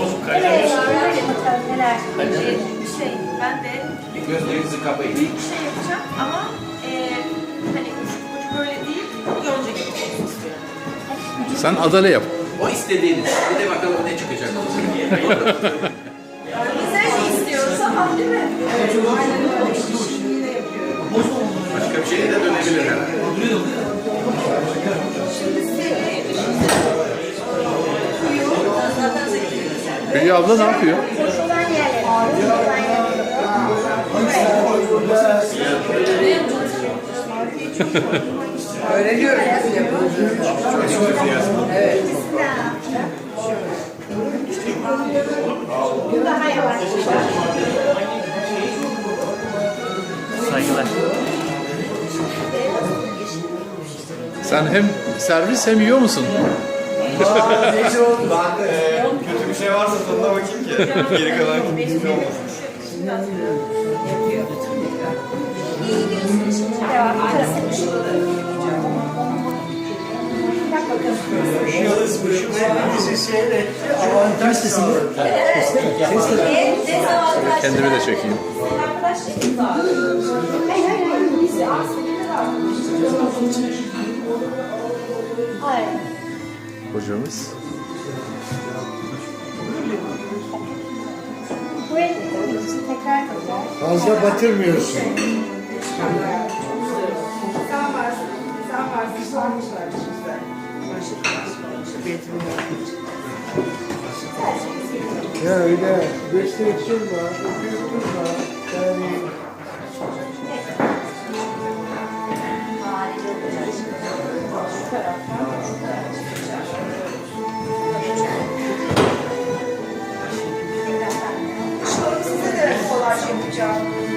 Bozuk Evet, kaçırmış. öyle bakalım neler. Ee, şey, ben de Gözlerinizi kapayın. büyük bir şey yapacağım ama e, hani uç böyle değil, yonca gibi olsun istiyorum. Sen adale yap. O istediğiniz. Bir de bakalım ne çıkacak. Biz her şeyi istiyoruz ama değil mi? Evet, aynen öyle. Yapıyorum. Başka bir şeye de dönebilir herhalde. Hülya abla ne yapıyor? Öğreniyoruz nasıl yapıldığını. Evet. Saygılar. Sen hem servis hem yiyor musun? Oldu. Ben de kötü bir şey varsa tadına bakayım ki. Geri kalan kötü bir şey olmasın. Devam. Klasik. Bak bakalım. Bizi seyretti, avantaj sağladı. Kendimi de çekeyim. Hocamız. Fazla batırmıyorsun. Ya öyle gösterip durma, okuyup durma. Yani Size de kolaj yapacağım.